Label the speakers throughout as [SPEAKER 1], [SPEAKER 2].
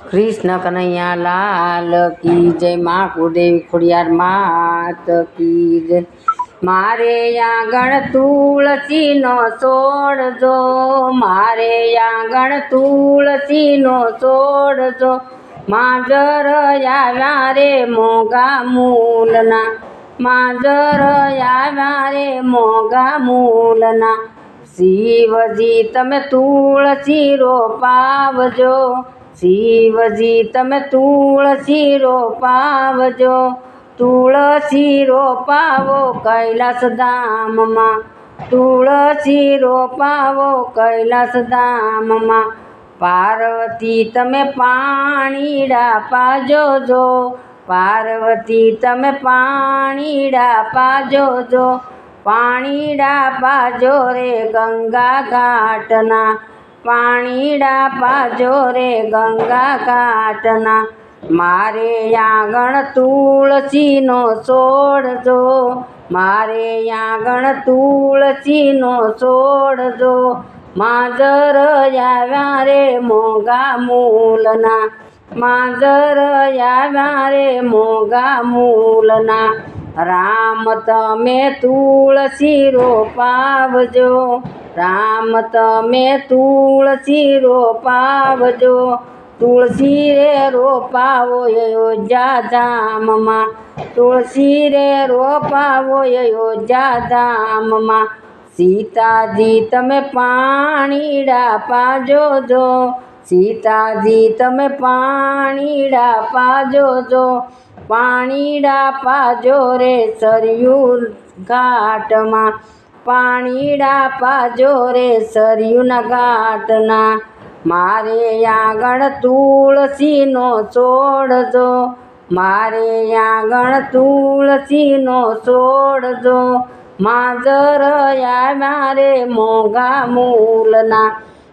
[SPEAKER 1] કૃષ્ણ કનૈયા લાલ કી જય મા કુદેવી ખોડિયાર માત કી જય. મારે આંગણ તુલસીનો છોડજો મારે આંગણ તુલસીનો છોડજો માજર આવ્યા રે મોગા મૂલના, માજર આવ્યા રે મોગા મૂલના. શિવજી તમે તુલસી રોપાવજો શિવજી, તમે તુળસી રોપાવજો. તુળસી રોપાવો કૈલાસ ધામમાં તુળસી રોપાવો કૈલાસ ધામમાં પાર્વતી, તમે પાણીડા પાજો જો. પાર્વતી, તમે પાણીડા પાજો જો. પાણીડા પાજો રે ગંગા ઘાટના. પાણીડા પાજો રે ગંગા કાટના મારે આંગણ તુલસીનો છોડજો મારે આંગણ તુલસીનો છોડજો માજર આવ્યા રે મોગા મૂલના. માજર આવ્યા રે મોગા મૂલના. રામ, તમે તુલસી રોપાવજો રામ તમે તુલસી રોપાવજો. તુલસી રે રોપાવો યોજા ધામમાં. તુલસી રે રોપાવો યોજા ધામમાં. સીતાજી તમે પાણીડા પાજો જો. સીતાજી તમે પાણીડા પાજો જો. પાણીડા પાજો રે સરયુર ઘાટમાં. પાણીડા પાજો રે સરયુના ઘાટના. મારે આગળ તુલસીનો છોડજો મારે આંગણ તુલસીનો છોડજો માજર આવ્યા રે મોગા મૂલના.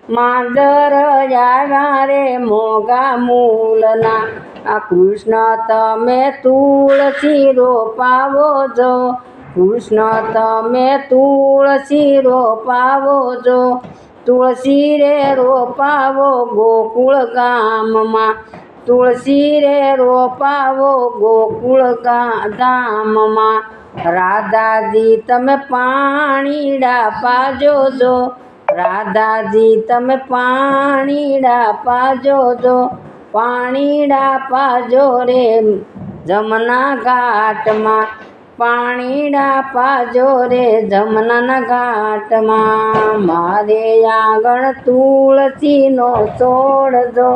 [SPEAKER 1] માજર આવ્યા રે મોગા મૂલના. આ કૃષ્ણ તમે તુલસી રોપાવો જો કૃષ્ણ તમે તુલસી રોપાવો જો. તુલસી રે રોપાવો ગોકુળ ગામમાં. તુલસી રે રોપાવો ગોકુળ ધામમાં રાધાજી, તમે પાણીડા પાજો જો રાધાજી, તમે પાણીડા પાજો જો પાણીડા પાજો રે જમના ઘાટમાં. પાણીડા પાજો રે જમના ઘાટમાં. મારે આંગણ તુલસીનો છોડજો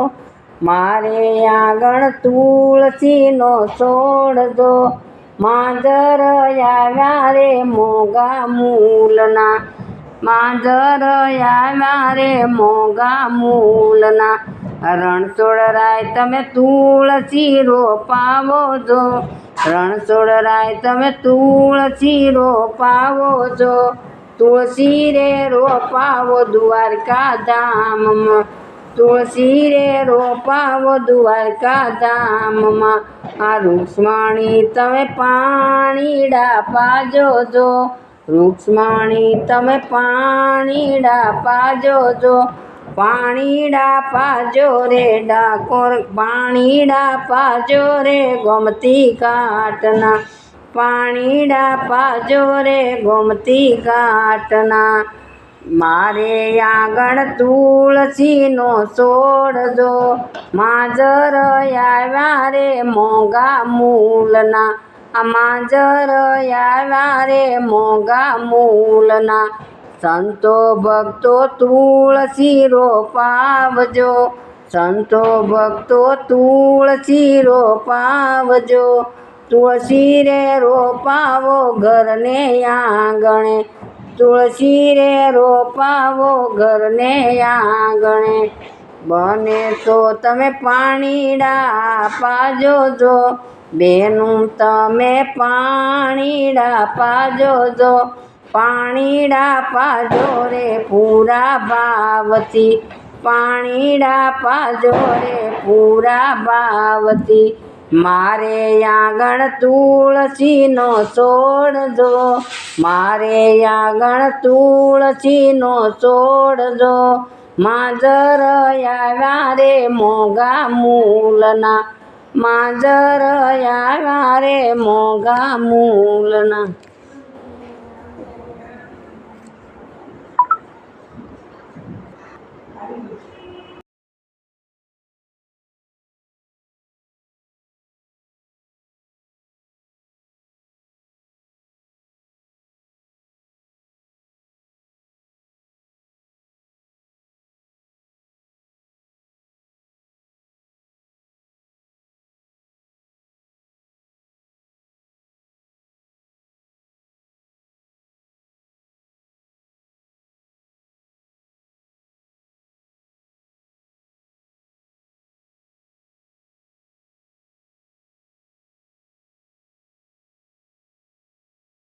[SPEAKER 1] મારે આંગણ તુલસીનો છોડજો માંજર આવ્યા રે મોગા મૂલના. માંજર આવ્યા રે મોગા મૂલના. રણછોડરાય તમે તુલસી રોપાવો જો રણછોડરાય તમે તુલસી રોપાવો જો તુલસી રે રોપાવો દ્વારકા ધામમાં તુલસી રે રોપાવો દ્વારકા ધામમાં આ રૂક્ષ્મણી તમે પાણીડા પાજો જો રૂક્ષ્મણી તમે પાણીડા પાજો જો પાણીડા પાજો રે ડાકોર, પાણીડા પાજો રે ગોમતી કાટના પાણીડા પાજો રે ગોમતી કાટના મારે આંગણ તુલસીનો છોડજો માજર આવ્યા રે મોગા મૂલના. આ માજર આવ્યા રે મોગા મૂલના. સંતો ભક્તો તુલસી રોપાવજો. સંતો ભક્તો તુલસી રોપાવજો. તુલસી રે રોપાવો ઘરને આંગણે. તુલસી રે રોપાવો ઘરને આંગણે. બને તો તમે પાણીડા પાજો જો. બેનું તમે પાણીડા પાજો જો. પાણીડા પાજો રે પૂરા ભાવતી પાણીડા પાજો રે પૂરા ભાવતી મારે આંગણ તુલસીનો છોડજો મારે આંગણ તુલસીનો છોડજો માજર આવ્યા રે મોગા મૂલના. માજર આવ્યા રે મોગા મૂલના. Yeah.